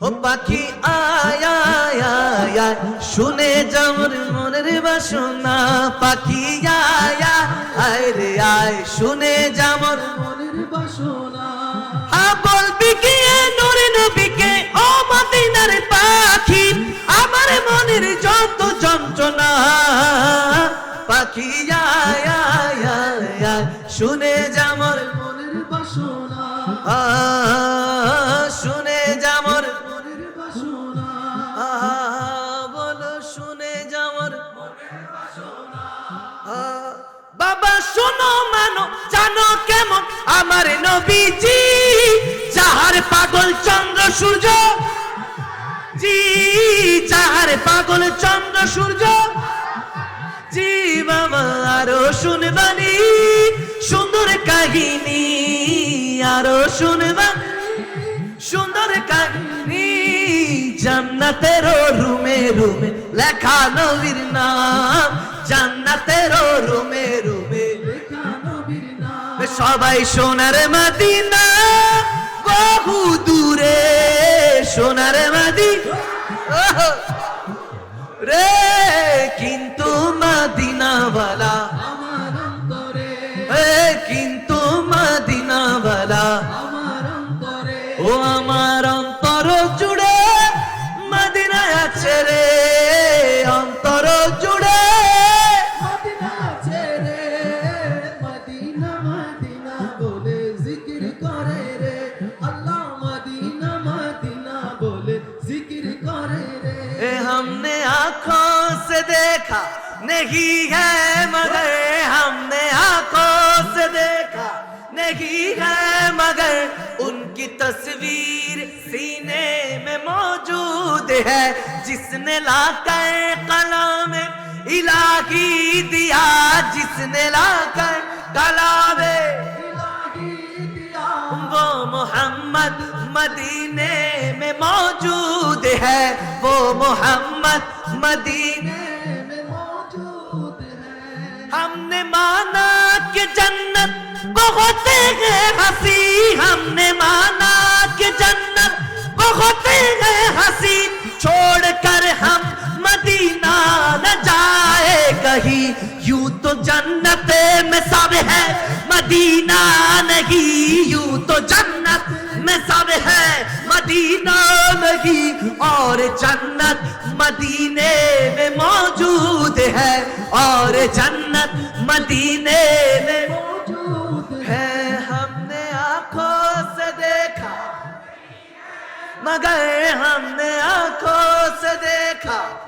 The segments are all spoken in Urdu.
ও পাখি আয় শুনে যামর মনের বাসনা। পাখি আয় আয়, রে আয়। শুনে যামর মনের বাসনা। হ্যাঁ বলবি কি নূরে নবীকে? ও মদিনার পাখি আমার মনের যত যন্ত্রণা। পাখি শুনে যামর মনের বাসনা। আ, শোনো মানো, জানো কেমন? আমার নবীজি, যাহার পাগল চন্দ্র সূর্য, জি, যাহার পাগল চন্দ্র সূর্য, জি, বাবা, আরও শুনবানি, সুন্দর কাহিনী, আরও শুনবানি, সুন্দর কাহিনী, জান্নাতের রুমে রুমে লেখা নবীর নাম, জান্নাতের রুমে সবাই সোনার মাদিনা বহু দূরে সোনার মাদি রে কিন্তু মাদিনাওয়ালা। ہم نے آنکھوں سے دیکھا نہیں ہے، مگر ہم نے آنکھوں سے دیکھا نہیں ہے، مگر ان کی تصویر سینے میں موجود ہے۔ جس نے لا کر کلام الہی دیا، جس نے لا کر کلام وہ محمد مدینے میں موجود ہے۔ وہ محمد مدینے میں موجود ہے۔ ہم نے مانا کہ جنت بہت ہے ہنسی ہم نے مانا کہ جنت جنت میں سب ہے مدینہ نہیں، یوں تو جنت میں سب ہے مدینہ نہیں اور جنت مدینے میں موجود ہے۔ اور جنت مدینے میں موجود ہے۔ ہم نے آنکھوں سے دیکھا، مگر ہم نے آنکھوں سے دیکھا۔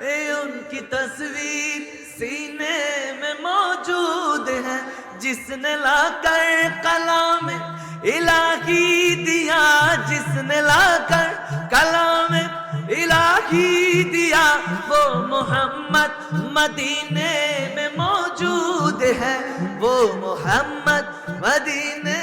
ان کی تصویر سینے میں موجود ہے جس نے لا کر کلام الہی دیا، جس نے لا کر کلام الہی دیا۔ وہ محمد مدینے میں موجود ہے وہ محمد مدینے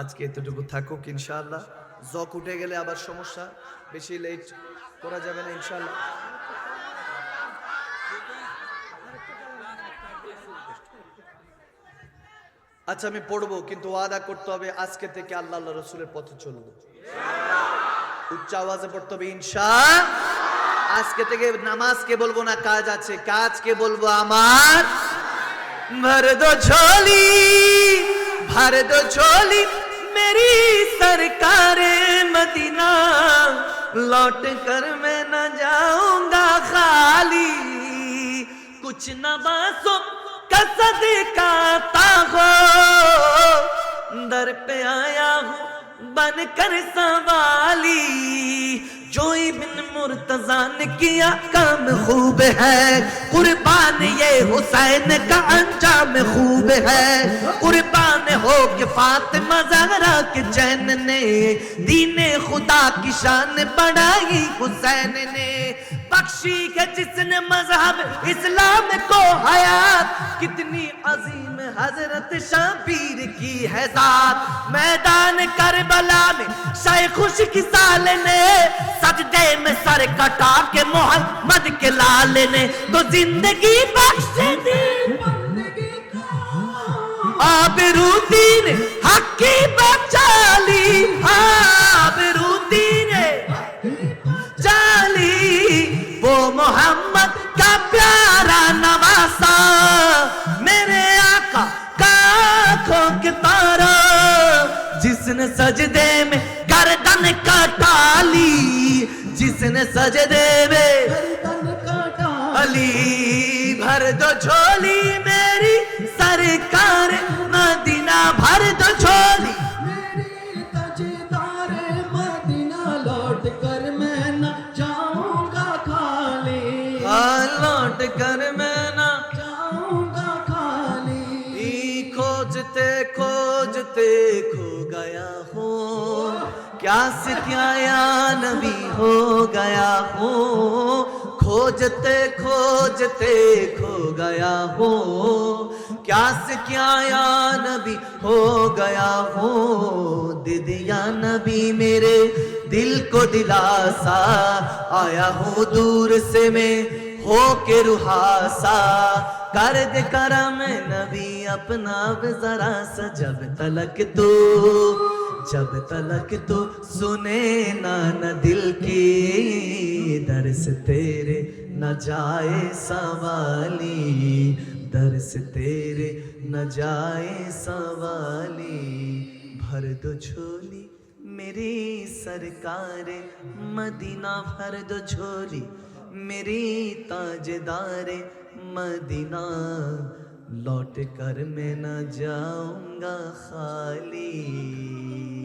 আজকে এতটুকু থাকুক ইনশাআল্লাহ। জক উঠে গেলে আবার সমস্যা। বেশি লেট করা যাবে না ইনশাল্লাহ আচ্ছা আমি পড়ব, কিন্তু ওয়াদা করতে হবে আজকে থেকে আল্লাহ আল্লাহ রসুলের পথে চলবো। উচ্চ আওয়াজে পড়তে হবে ইনশা আজকে থেকে নামাজ কে বলব না, কাজ আছে, কাজ কে বলব আমার? ভরদ ঝোলি ভরদ ঝোলি, মেরি সরকারে মদিনা। لوٹ کر میں نہ جاؤں گا خالی۔ کچھ نہ باسو کسد کاتا ہو۔ در پہ آیا ہوں بن کر سوالی جو ابن مرتضی نے کیا کام خوب ہے؟ قربان یہ حسین کا انجام خوب ہے۔ قربان ہو کے فاطمہ زہرا کے چین نے۔ دین خدا کی شان بڑھائی حسین نے۔ بخشی ہے جس نے مذہب اسلام کو حیات۔ کتنی عظیم حضرت شاہ پیر کی ہے ذات۔ میدان کربلا خوش کی سال نے، سجدے میں سر کٹا کے محمد کے لال نے۔ تو زندگی بخش دی بندگی کا۔ آبرو دین حق کی بچالی آبرو دین چالی وہ محمد کا پیارا نواسا۔ میرے آقا کا آنکھوں کے تارا۔ جس نے سجدے میں گردن کٹا لی جس نے سجدے میں علی، بھر دو جھولی، میری سرکار مدینہ، بھر دو جھولی۔ میری مدینہ لوٹ کر میں نہ جاؤں گا خالی لوٹ کر میں گا کھوجتے کھوجتے کھو گیا ہوں کیا سے کیا یا نبی ہو گیا ہوں؟ کھوجتے کھوجتے کھو گیا ہوں۔ کیا سے کیا یا نبی ہو گیا ہوں؟ ددیا نبی میرے دل کو دلاسا، آیا ہوں دور سے میں ہو کے روحاسا کر دے کرم نبی اپنا ذرا سا، جب تلک تو جب تلک تو سنے نہ دل کی درس تیرے نہ جائے سوالی، درس تیرے نہ جائے سوالی۔ بھر دو جھولی میری سرکار مدینہ، بھر دو جھولی میری تاجدار مدینہ۔ لوٹ کر میں نہ جاؤں گا خالی۔